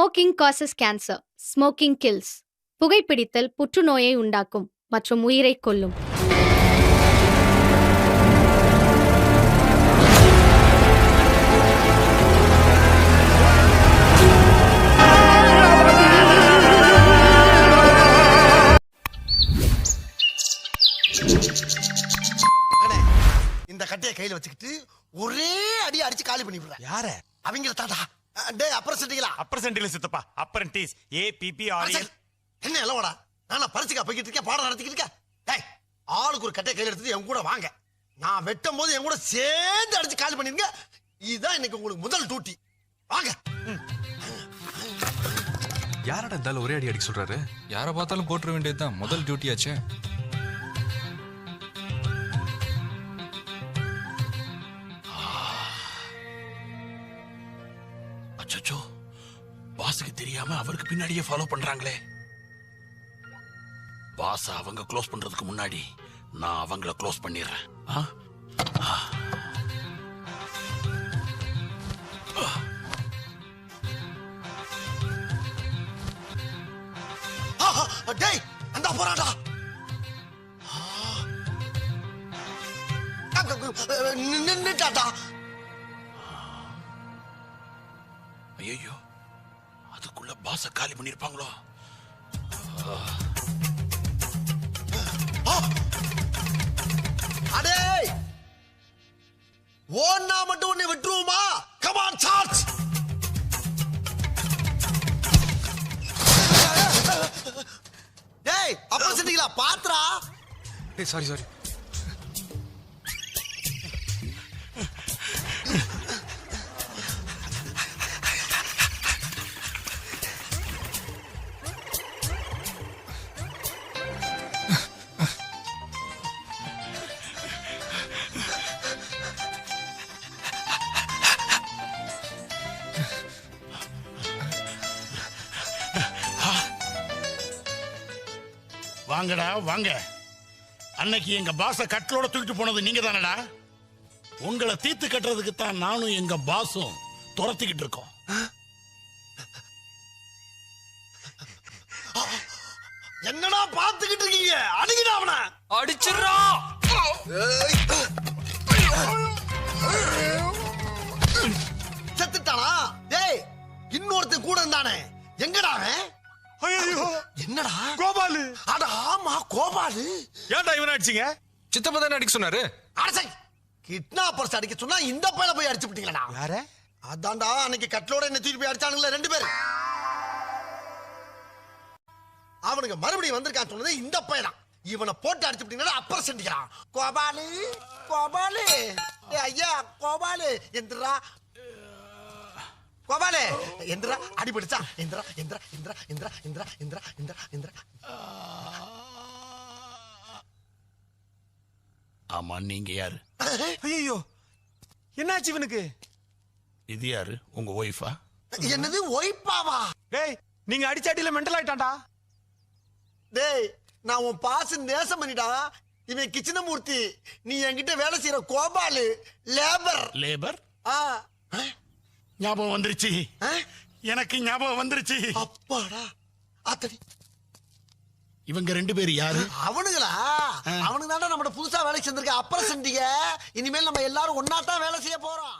Smoking causes cancer smoking kills புகைப்பிடித்தல் புற்றுநோயை உண்டாக்கும் மற்றும் உயிரை கொல்லும். அண்ணே, இந்த கட்டைய கையில வச்சுக்கிட்டு ஒரே அடி அடிச்சு காலி பண்ணி விடுறேன் யார? அவங்கள தாண்டா அஹ், டேய் அப்புறம் செஞ்சீங்களா அப்பர் சென்டில சித்தப்பா. அப்ரண்டிஸ் ஏ பிபி ஆர்எல் என்ன எல்லாம் நானா பரிசுக்கா போய்கிட்டு இருக்கேன் பாடம் நடத்திக்கிட்டு இருக்கேன். டேய் ஆளுக்கு ஒரு கட்டைய கையில எடுத்துட்டு என் கூட வாங்க. நான் வெட்டும் போது என் கூட சேர்ந்து அடிச்சு காலி பண்ணிருங்க இதுதான் இன்னைக்கு உங்களுக்கு முதல் டூட்டி வாங்க. யாரடா இருந்தாலும் ஒரே அடி அடிக்க சொல்றாரு? யாரை பார்த்தாலும் போட்டுற வேண்டியதுதான். முதல் டியூட்டியாச்சே அச்சோ பாஸுக்கு தெரியாம அவருக்கு பின்னாடியே ஃபாலோ பண்றாங்களே. பாஸ அவங்க க்ளோஸ் பண்றதுக்கு முன்னாடி நான் அவங்கள க்ளோஸ் பண்ணிடுறேன். ஆ? ஆஹா, டேய் அந்த போராடா நின்னுட்டாடா. ஐயோ அதுக்குள்ள பாச காலி பண்ணிருப்பாங்களோ? அடே! ஓன்னா மட்டும் உன்னை விட்டுருவோமா? கமான் சார்ஜ் டேய் அப்பா செஞ்சீங்களா பாத்ரா ஏய் சாரி சாரி வாங்கடா வாங்க. அன்னைக்கு எங்க பாஸ கட்டலோட தூக்கிட்டு போனது நீங்க தானடா? உங்களை தீர்த்து கட்டுறதுக்கு தான் நானும் எங்க பாஸும் துரத்திக்கிட்டு இருக்கோம். என்னடா பாத்துக்கிட்டு இருக்கீங்க? அடிங்கடா அவன. அடிச்சிடுறோம் கோபாலு. ஏன்டா இவனை அடிச்சீங்க? சித்தப்பா தானே அடிக்க சொன்னாரு? அரசை கிட்னாப்பர்ஸ் அடிக்க சொன்னா இந்த பையல போய் அடிச்சு விட்டீங்களா யார? அதான்டா அன்னைக்கு கட்லோட என்ன தூக்கி போய் அடிச்சானுங்களே ரெண்டு பேரும் அவனுக்கு மறுபடியும் வந்திருக்கான் சொன்னது இந்த பையன் இவனை போட்டு அடிச்சு விட்டீங்கன்னா அப்புறம் செஞ்சுக்கிறான் கோபாலு கோபாலு. ஏய் ஐயா கோபாலு எந்திரா. கோபாலு எந்திரா அடிபடிச்சா எந்திரா எந்திரா எந்திரா எந்திரா எந்திரா எந்திரா எந்திரா எந்திரா. ஆமா நீங்க யாரு? ஐயோ என்னாச்சு இவனுக்கு? இது யாரு? உங்க ஒய்ஃபா என்னது ஒய்ப்பாவா டேய் நீங்க அடிச்ச அடியில மெண்டல் ஆயிட்டான்டா. டேய் நான் உன் பாச நேசம் பண்ணிட்டா இவன் கிச்சனமூர்த்தி. நீ என்கிட்ட வேலை செய்யற கோபாலு லேபர் லேபர் ஆ. ஞாபகம் வந்துருச்சு. ஆ? எனக்கு ஞாபகம் வந்துருச்சு. அப்பாடா. அத்தடி இவங்க ரெண்டு பேரும் யாரு? அவனுங்களா? நம்ம புதுசா வேலைக்கு செஞ்சிருக்க அப்புறம் செஞ்சீங்க இனிமேல் நம்ம எல்லாரும் ஒன்னா தான் வேலை செய்ய போறோம்.